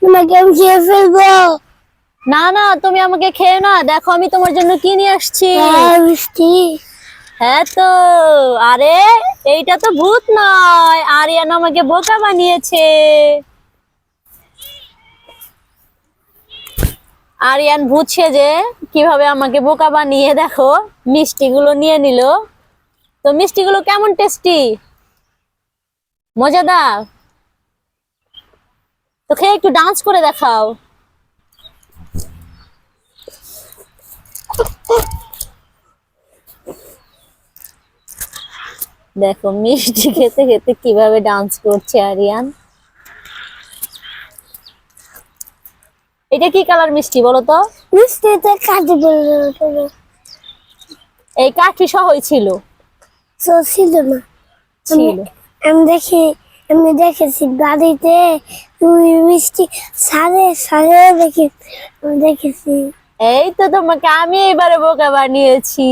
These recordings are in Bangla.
তোমাকে আমি খেয়ে ফেলব। না না তুমি আমাকে খেয়ে না দেখো আমি তোমার জন্য কি নিয়ে আসছি। হ্যাঁ মিষ্টি। হ্যাঁ তো আরে এইটা তো ভূত নয় আরিয়ান আমাকে বোকা বানিয়েছে। আরিয়ান ভূত সেজে কীভাবে আমাকে বোকা বানিয়ে দেখো মিষ্টিগুলো নিয়ে নিল। তো মিষ্টিগুলো কেমন টেস্টি? মজাদার? তো খেয়ে একটু ডান্স করে দেখাও। দেখো মিষ্টি খেতে খেতে কীভাবে ডান্স করছে আরিয়ান। এটা কি কালার মিষ্টি বলো তো? মিষ্টিতে কাটি বলল এই কাঠি সহই ছিল। ছিল না। ছিল। আমি দেখি আমি দেখেছি বাড়িতে তুই মিষ্টি সারে সারে দেখি দেখেছি। এই তো তোমাকে আমি এবারে বোকা বানিয়েছি।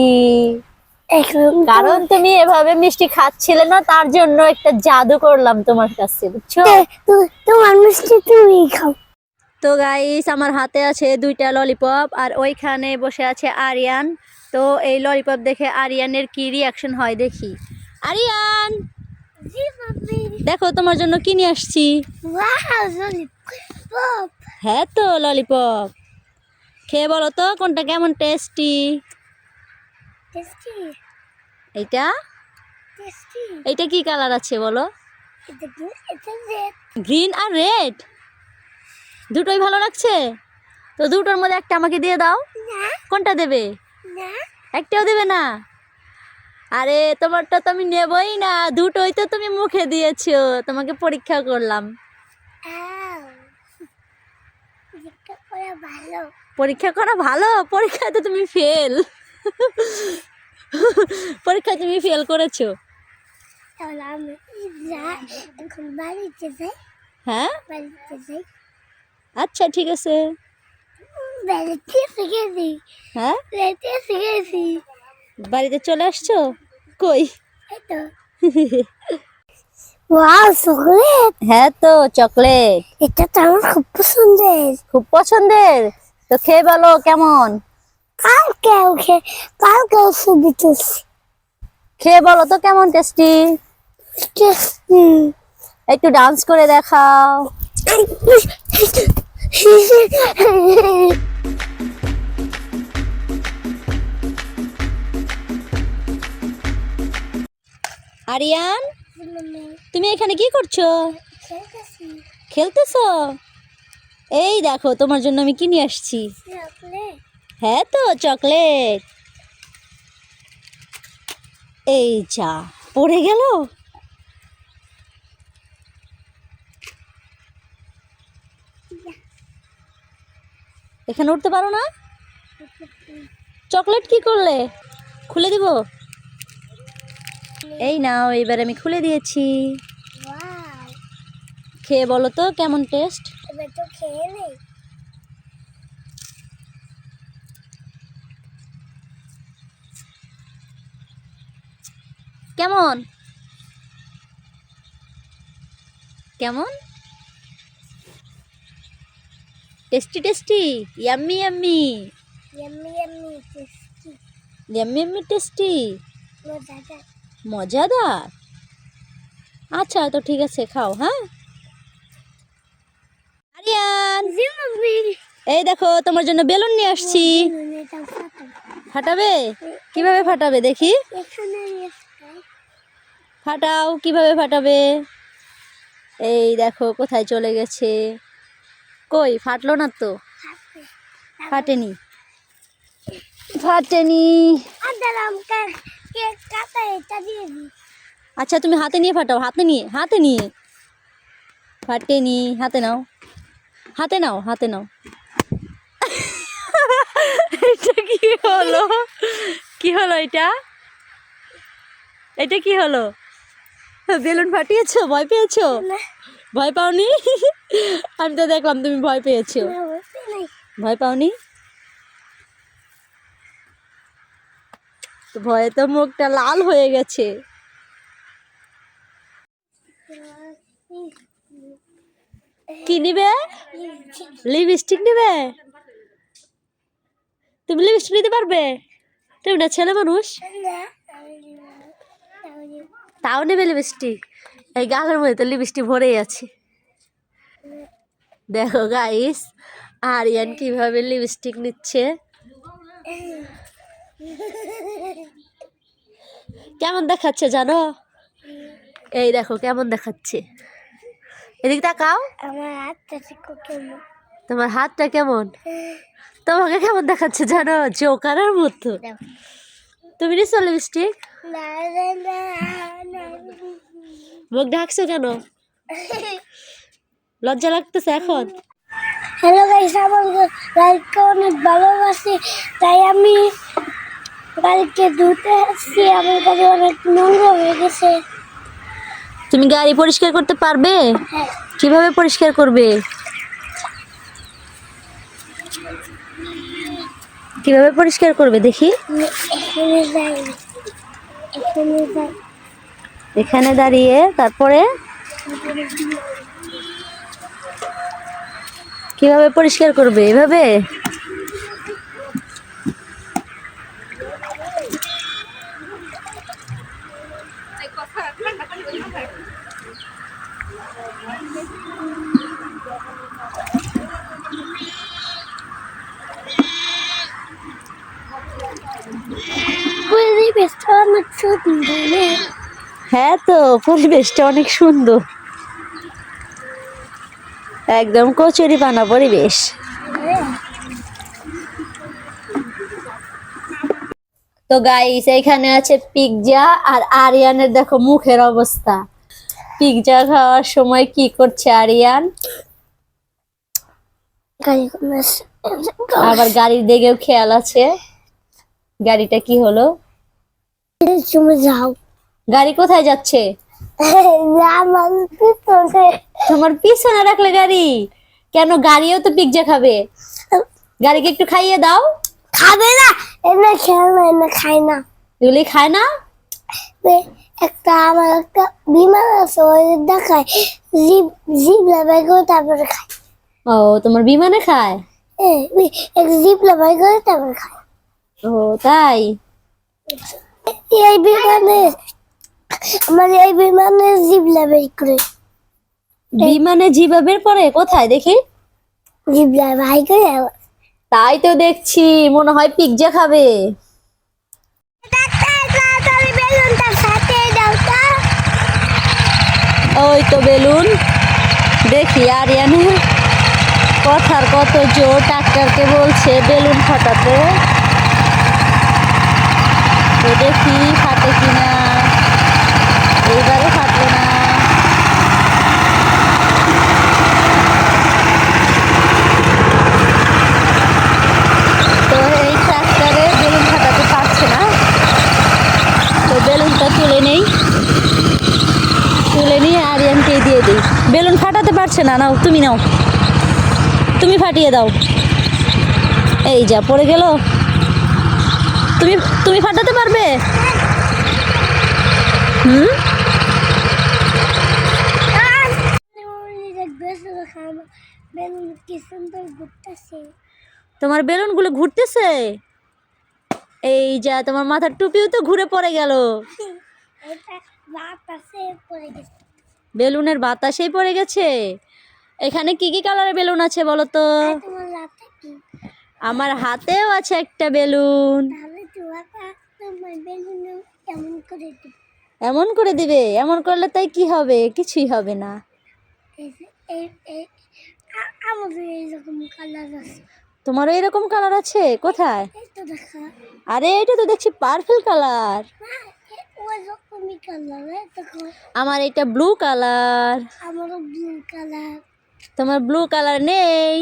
কারণ তুমি এভাবে মিষ্টি খাচ্ছিলে না তার জন্য একটা জাদু করলাম তোমার কাছে বুঝছ? তোমার মিষ্টি তুমি খাও। তো গাইস আমার হাতে আছে দুইটা ললিপপ আর ওইখানে বসে আছে আরিয়ান। তো এই ললিপপ দেখে আরিয়ানের কি রিয়াকশন হয় দেখি। আরিয়ান! দেখো তোমার জন্য কি নিয়ে আসছি? হ্যাঁ তো ললিপপ খেয়ে বলো তো কোনটা কেমন টেস্টি এইটা? এইটা কি কালার আছে বলো? গ্রিন আর রেড দুটোই ভালো লাগছে? তো দুটোর মধ্যে একটা আমাকে দিয়ে দাও। কোনটা দেবে? একটাও দেবে না? আরে তোমারটা তো আমি নেবই না। দুটোই তো তুমি মুখে দিয়েছ। তোমাকে পরীক্ষা করলাম। পরীক্ষা করা ভালো। পরীক্ষায় তো তুমি ফেল পরীক্ষায় তুমি ফেল করেছ। হ্যাঁ? আচ্ছা ঠিক আছে। বাড়িতে শিখেছি হ্যাঁ? বাড়িতে শিখেছি বাড়িতে চলে আসছো? কই ওয়াও চকলেট হ্যাঁ তো চকলেট এটা তো আমার খুব পছন্দের খুব পছন্দের তো খেয়ে বলো কেমন কালকে ওকে কালকে ছবি তুলছি খেয়ে বলো তো কেমন টেস্টি হুম একটু ডান্স করে দেখাও আরিয়ান তুমি এখানে কি করছ? খেলতেছো। এই দেখো তোমার জন্য আমি কি নিয়ে আসছি? হ্যাঁ তো চকলেট। এই যা পড়ে গেল? এখানে উঠতে পারো না? চকলেট কি করলে? খুলে দিব? এই নাও এবার আমি খুলে দিয়েছি। খেয়ে বলো তো কেমন টেস্ট এবার তো খেয়ে নেই। কেমন? কেমন? Tasty tasty yummy yummy yummy yummy tasty yummy yummy tasty মজাদার? আচ্ছা তো ঠিক আছে, খাও হ্যাঁ? এই দেখো, তোমার জন্য বেলুন নিয়ে আসছি। ফাটাবে? কীভাবে ফাটাবে, দেখি? ফাটাও, কীভাবে ফাটাবে? এই দেখো, কোথায় চলে গেছে? কই, ফাটলো না তো? ফাটেনি। ফাটেনি। আচ্ছা তুমি হাতে নিয়ে ফাটাও হাতে নিয়ে হাতে নিয়ে। ফাটেনি হাতে নাও। হাতে নাও হাতে নাও। এটা কি হলো? কি হলো এটা? এটা কি হলো? বেলুন ফাটিয়েছো? ভয় পেয়েছ? ভয় পাওনি? আমি তো দেখলাম তুমি ভয় পেয়েছ। না ভয় পাওনি? ভয়ে তো মুখটা লাল হয়ে গেছে। কি নিবে? লিপস্টিক নিবে? তুমি লিপস্টিক নিতে পারবে? তুমি না ছেলে মানুষ? তাও নেবে লিপস্টিক? এই গালের মধ্যে তো লিপস্টিক ভরেই আছে। দেখো গাইস আরিয়ান কীভাবে লিপস্টিক নিচ্ছে। কেমন দেখাচ্ছে জানো? এই দেখো কেমন দেখাচ্ছে? এদিক তাকাও। আমার হাতটা কেমন? তোমার হাতটা কেমন? তোমাকে কেমন দেখাচ্ছে জানো? জোকারের মতো। তুমি নিচ্ছ লিপস্টিক মুখ ঢাকছো কেন? লজ্জা লাগতেছে এখন? হ্যালো গাইস আমার গাড়িকে অনেক ভালোবাসি। তাই আমি গাড়িকে ধুতে আসছি আমার গাড়ি অনেক নোংরা হয়ে গেছে। তুমি গাড়ি পরিষ্কার করতে পারবে? হ্যাঁ। কীভাবে পরিষ্কার করবে? কীভাবে পরিষ্কার করবে দেখি? এখানে দাঁড়িয়ে তারপরে? কীভাবে পরিষ্কার করবে এভাবে পরিবেশটা অনেক সুন্দর না? হ্যাঁ তো, পরিবেশটা অনেক সুন্দর। একদম কচুরি পানা পরিবেশ। তো গাইস এখানে আছে পিৎজা আর আরিয়ানের দেখো মুখের অবস্থা। পিৎজা খাওয়ার সময় কি করছে আরিয়ান? আবার গাড়ির দিকেও খেয়াল আছে। গাড়িটা কি হলো? তুমি যাও গাড়ি কোথায় যাচ্ছে? তোমার পিছনে রাখলে গাড়ি। কেন গাড়িও তো পিৎজা খাবে? গাড়িকে একটু খাইয়ে দাও। খাবে না। এনে খেয়ে না এনে খায় না। এগুলি খায় না? একটা আমার একটা বিমান আছে ওই দেখায়। জিপ জিপ লাভাই করে তারপরে খায়। ও তোমার বিমানে খায়? এক জিপ লাভাই করে তারপরে খায়। ও তাই? এই বিমানে আমার এই বিমানে করে। বিমানে জিবা বের পরে কোথায়? দেখি। করে তাই তো দেখছি মনে হয় পিৎজা খাবে। ওই তো বেলুন। দেখি আরিয়ানের কথার কত জোর ডাক্তারকে বলছে বেলুন ফাটাতে। তো দেখি ফাটে কিনা। এইবারে ফাটলো না। তো এই ট্রাক্টরে বেলুন ফাটাতে পারছে না। তো বেলুনটা তুলে নেই। তুলে নিয়ে আরিয়ানকে দিয়ে দিই। বেলুন ফাটাতে পারছে না, নাও, তুমি নাও। তুমি ফাটিয়ে দাও। এই যা, পড়ে গেল? তুমি তুমি ফাটাতে পারবে? হুম? বেলুন কি ঘুরতেছে তোমার বেলুনগুলো ঘুরতেছে? এই যা তোমার মাথার টুপিও তো ঘুরে পড়ে গেল। এটা বাতাসে পড়ে গেছে বেলুনের বাতাসেই পড়ে গেছে। এখানে কি কি কালারের বেলুন আছে বলো তো? আমার হাতেও আছে একটা বেলুন তাহলে তোমার তোমার বেলুন কেমন করে দিবে এমন করে দিবে এমন করলে তাই কি হবে? কিছুই হবে না। তোমারও এরকম কালার আছে? কোথায়? আরে এটা তো দেখছি পার্পল কালার আমার এটা ব্লু কালার আমারও ব্লু কালার তোমার ব্লু কালার নেই।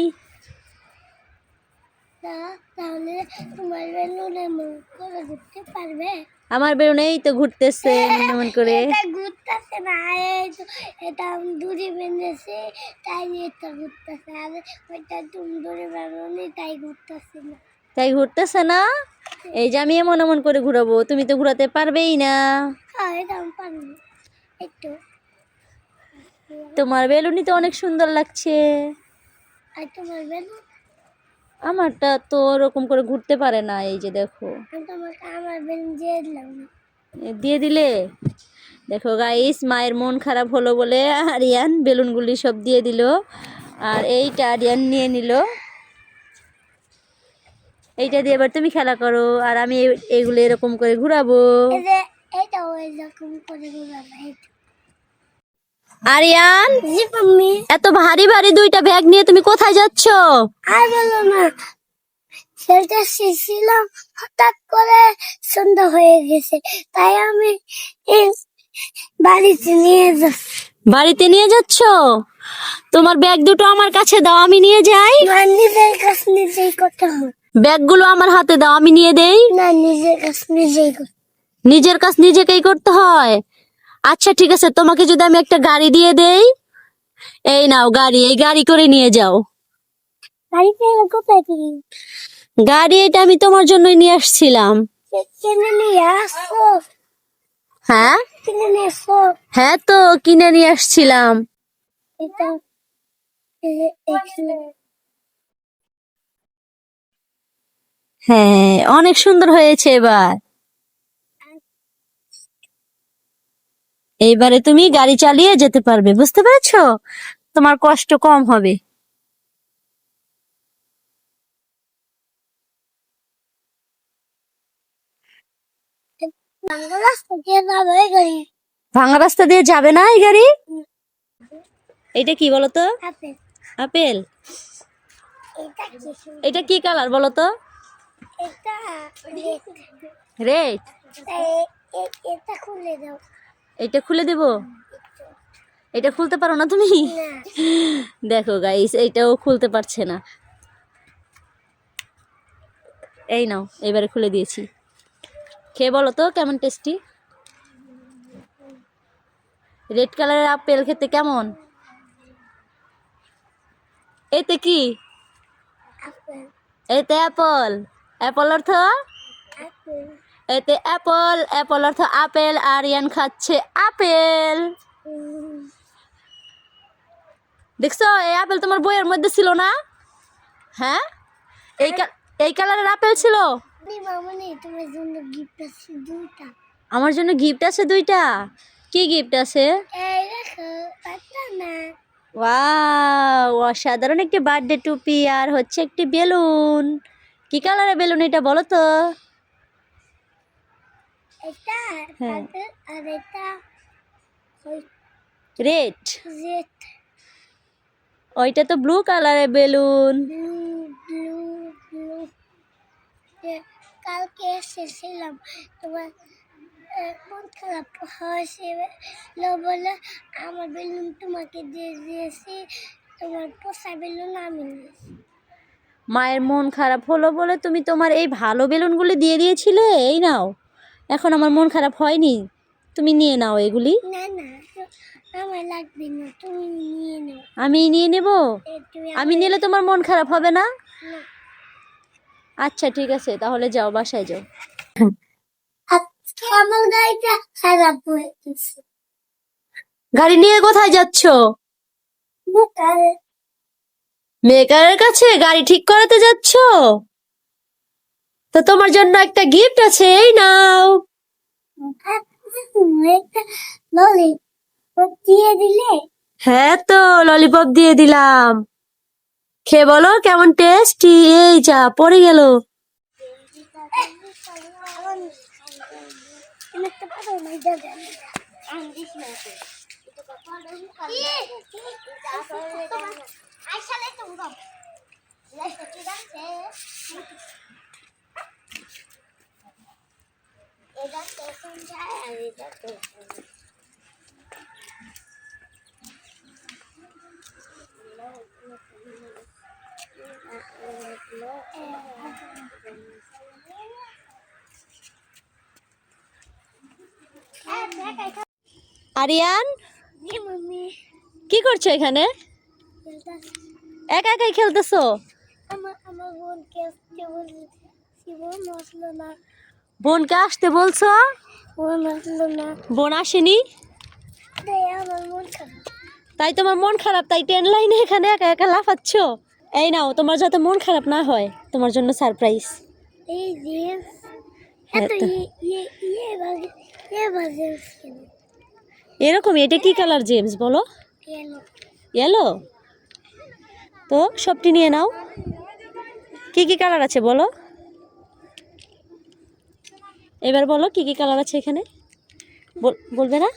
তাহলে তোমার বেলুন এমন করে ঘুরতে পারবে? আমার বেলুন এই তো ঘুরতেছে এমন করে। এটা ঘুরতেছে না এই তো এটা আমি দূরে বেঁধেছে তাই এটা ঘুরতেছে। আর ওইটা তুমি দূরে বেরোনি তাই ঘুরতেছে না। তাই ঘুরতেছে না? এই যে আমি এমন এমন করে ঘুরাবো তুমি তো ঘুরাতে পারবেই না। হ্যাঁ এটা আমি পারব। একটু তোমার বেলুনই তো অনেক সুন্দর লাগছে। আর তোমার বেলুন? আমারটা তো ওরকম করে ঘুরতে পারে না এই যে দেখো। দিয়ে দিলে? দেখো গাইস মায়ের মন খারাপ হলো বলে আরিয়ান বেলুনগুলি সব দিয়ে দিল আর এইটা আরিয়ান নিয়ে নিল। এইটা দিয়ে এবার তুমি খেলা করো আর আমি এইগুলো এরকম করে ঘুরাবো। করে ঘুরাবো আরিয়ান? জি মাম্মি এত ভারী ভারী দুইটা ব্যাগ নিয়ে তুমি কোথায় যাচ্ছ? আর বলো না খেলতে শিখছিলাম হঠাৎ করে সন্ধ্যা হয়ে গেছে তাই আমি বাড়িতে নিয়ে যাচ্ছি। বাড়িতে নিয়ে যাচ্ছ? তোমার ব্যাগ দুটো আমার কাছে দাও আমি নিয়ে যাই। না নিজের কাছ নিজেই করতে হবে। ব্যাগগুলো আমার হাতে দাও আমি নিয়ে দেই। না নিজের কাছ নিজেই নিজের কাজ নিজেকেই করতে হয়। আচ্ছা ঠিক আছে তোমাকে যদি আমি একটা গাড়ি দিয়ে দেই এই নাও গাড়ি এই গাড়ি করে নিয়ে যাও। গাড়ি এটা আমি তোমার জন্যই নিয়ে আসছিলাম। হ্যাঁ? হ্যাঁ তো কিনে নিয়ে আসছিলাম। এটা হ্যাঁ অনেক সুন্দর হয়েছে এবার। এইবারে তুমি গাড়ি চালিয়ে যেতে পারবে বুঝতে পেরেছ? তোমার কষ্ট কম হবে। ভাঙা রাস্তা দিয়ে যাবে না এই গাড়ি? এটা কি বলতো? আপেল। আপেল? এটা কি? কালার বলতো? রেড। এটা খুলে দাও। এটা খুলে দেব? এটা খুলতে পারো না তুমি? দেখো গাইস এইটাও খুলতে পারছে না। এই নাও এবারে খুলে দিয়েছি। খেয়ে বলো তো কেমন টেস্টি রেড কালারের আপেল খেতে কেমন? এতে কি? এতে অ্যাপল অ্যাপল অর্থ? এতে অ্যাপল অ্যাপল অর্থ আপেল আর ইয়ান খাচ্ছে আপেল। দেখছ এই আপেল তোমার বইয়ের মধ্যে ছিল না? হ্যাঁ? এই এই কালারের আপেল ছিল? আমার জন্য গিফট আছে দুইটা? কি গিফট আছে? ওয়াও অসাধারণ একটি বার্থডে টুপি আর হচ্ছে একটি বেলুন। কি কালারের বেলুন এটা বলো তো? এটা হ্যাঁ। আর এটা রেড রেড ওইটা তো ব্লু কালারের বেলুন। ব্লু ব্লু ব্লু কালকে এসেছিলাম। তোমার মন খারাপ হয়েছিল বলে আমার বেলুন তোমাকে দিয়ে দিয়েছি। তোমার পোষা বেলুন আমি মায়ের মন খারাপ হলো বলে তুমি তোমার এই ভালো বেলুনগুলি দিয়ে দিয়েছিলে? এই নাও। এখন আমার মন খারাপ হয়নি? তুমি নিয়ে নাও এগুলি। না না আমার লাগবে না তুমি নিয়ে নাও। আমি নিয়ে নেব? আমি নিলে তোমার মন খারাপ হবে না। আচ্ছা ঠিক আছে তাহলে যাও বাসায় যাও। আজকে আমার গাড়িটা খারাপ হয়ে গেছে। গাড়ি নিয়ে কোথায় যাচ্ছ? মেকারের কাছে গাড়ি ঠিক করাতে যাচ্ছ? তো তোমার জন্য একটা গিফট আছে এই নাও। দিয়ে দিলে? হ্যাঁ তো ললিপপ দিয়ে দিলাম। খেয়ে বলো কেমন টেস্টি এই যা পড়ে গেল। এটা স্টেশন যায় আর এটা স্টেশন আরিয়ান? কি করছ এখানে? একা একাই খেলতেছো? আমার আমার বলেছি। না বোনকে আসতে বলছো? বোন আসেনি? তাই তোমার মন খারাপ তাই ট্রেন লাইনে এখানে একা একা লাফাচ্ছ? এই নাও তোমার যাতে মন খারাপ না হয় তোমার জন্য সারপ্রাইজ হ্যাঁ। ইয়ে ইয়ে ইয়ে এরকম এটা কি কালার জেমস বলো? ইয়েলো তো সবটি নিয়ে নাও। কি কি কালার আছে বলো? এবার বলো কি কি কালার আছে এখানে? বল- বলবে না?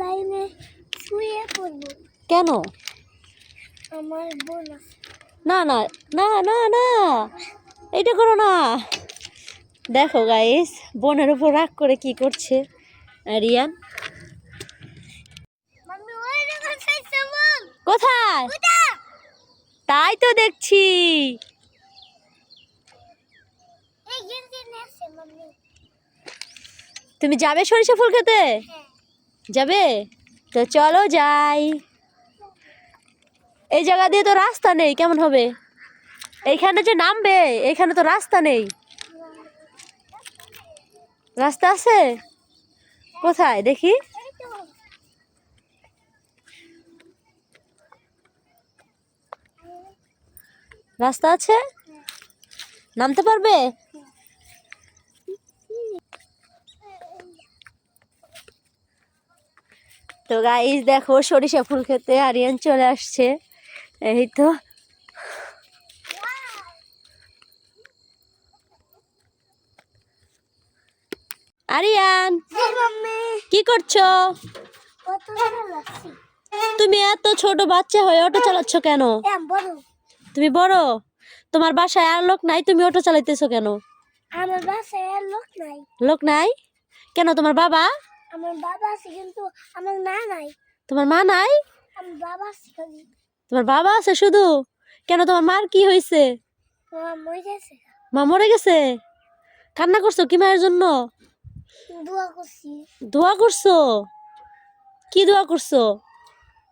লাইনে কেন? আমার না না না না না এটা করো না। দেখো গাইস বোনের উপর রাগ করে কি করছে রিয়ান? কোথায়? তাই তো দেখছি এই গেঞ্জি নেছে মাম্মি তুমি যাবে সরিষা ফুল খেতে? হ্যাঁ। যাবে? তো চলো যাই। এই জায়গা দিয়ে তো রাস্তা নেই কেমন হবে? এইখানে যে নামবে এইখানে তো রাস্তা নেই। রাস্তা আছে? কোথায়? দেখি। রাস্তা আছে? নামতে পারবে? তো গাইস দেখো সরিষা ফুল খেতে আরিয়ান চলে আসছে। এই তো। আরিয়ান কি করছ? তুমি এত ছোট বাচ্চা হয়ে অটো চালাচ্ছ কেন? তুমি বড়? তোমার বাসায় আর লোক নাই তুমি অটো চালাইতেছো কেন? আমার বাসায় আর লোক নাই। লোক নাই? কেন তোমার বাবা? আমার বাবা আছে কিন্তু আমার মা নাই। তোমার মা নাই? আমার বাবা আছে খালি। তোমার বাবা আছে শুধু? কেন তোমার মার কি হয়েছে? আমার মরে গেছে। মা মরে গেছে? কান্না করছ কি মায়ের জন্য? দোয়া করছি। দোয়া করছ? কি দোয়া করছ?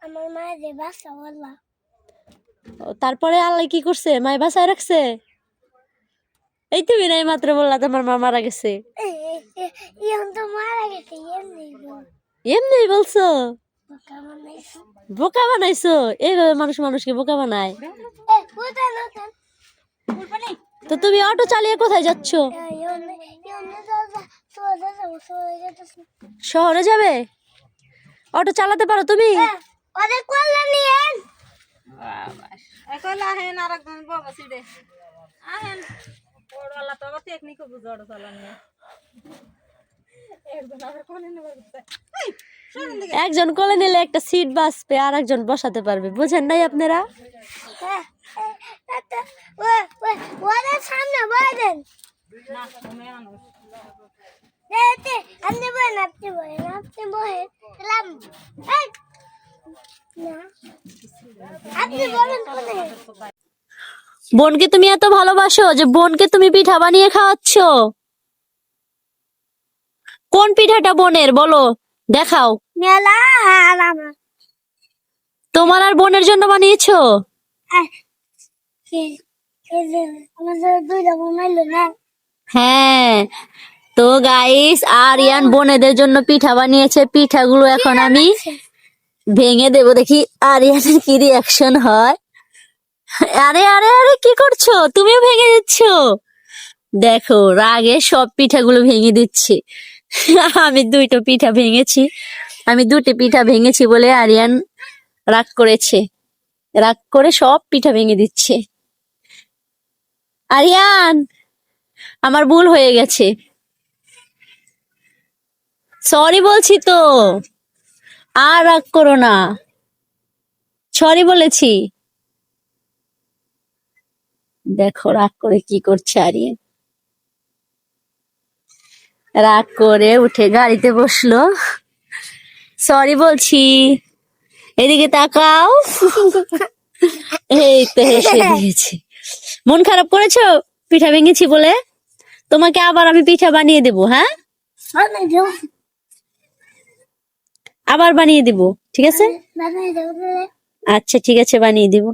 আমার মায়ের যে বাসা বললা ও, তারপরে আল্লাহ কি করছে? মায় বাসায় রাখছে? এই তুমি নাই মাত্র বললা তোমার মা মারা গেছে। এমনি বলছো বোকা বানাইছো এইভাবে মানুষ মানুষকে বোকা বানায় তো তুমি অটো চালিয়ে কোথায় যাচ্ছ শহরে যাবে অটো চালাতে পারো তুমি একজন ওড়ালা তো আবার টেকনিক বুঝে ওড়া একজন আবার কোনে নেবার একজন কোলে নিলে একটা সিট বাঁচবে আর একজন বসাতে পারবে। বুঝেন নাই আপনারা? হ্যাঁ সামনে বলেন না তুমি মানুষ দেখতে আপনি বলেন আপনি বলেন আপনি বলেন সালাম এই! না আপনি বলেন কোথায় বোনকে তুমি এত ভালোবাসো যে বোনকে তুমি পিঠা বানিয়ে খাওয়াচ্ছ? কোন পিঠাটা বোনের বলো দেখাও। আর তোমার আর বোনের জন্য বানিয়েছো? আর হ্যাঁ তো গাইস আরিয়ান বোনেদের জন্য পিঠা বানিয়েছে। পিঠাগুলো এখন আমি ভেঙে দেব। দেখি আরিয়ানের কি রিয়াকশন হয়। আরে আরে আরে, কি করছ? তুমিও ভেঙে দিচ্ছ? দেখো, রাগে সব পিঠাগুলো ভেঙে দিচ্ছি। আমি দুইটো পিঠা ভেঙেছি। আমি দুটো পিঠা ভেঙেছি বলে আরিয়ান রাগ করেছে। রাগ করে সব পিঠা ভেঙে দিচ্ছে। আরিয়ান, আমার ভুল হয়ে গেছে। সরি বলছি তো। আর রাগ করো না। সরি বলেছি। দেখো রাগ করে কি করছে আরিয়ান রাগ করে উঠে গাড়িতে বসল। সরি বলছি। এদিকে তাকাও। এই তো হেসে দিয়েছি মন খারাপ করেছ? পিঠা ভেঙেছি বলে। তোমাকে আবার আমি পিঠা বানিয়ে দেবো হ্যাঁ? আবার বানিয়ে দিব ঠিক আছে? আচ্ছা ঠিক আছে বানিয়ে দিব।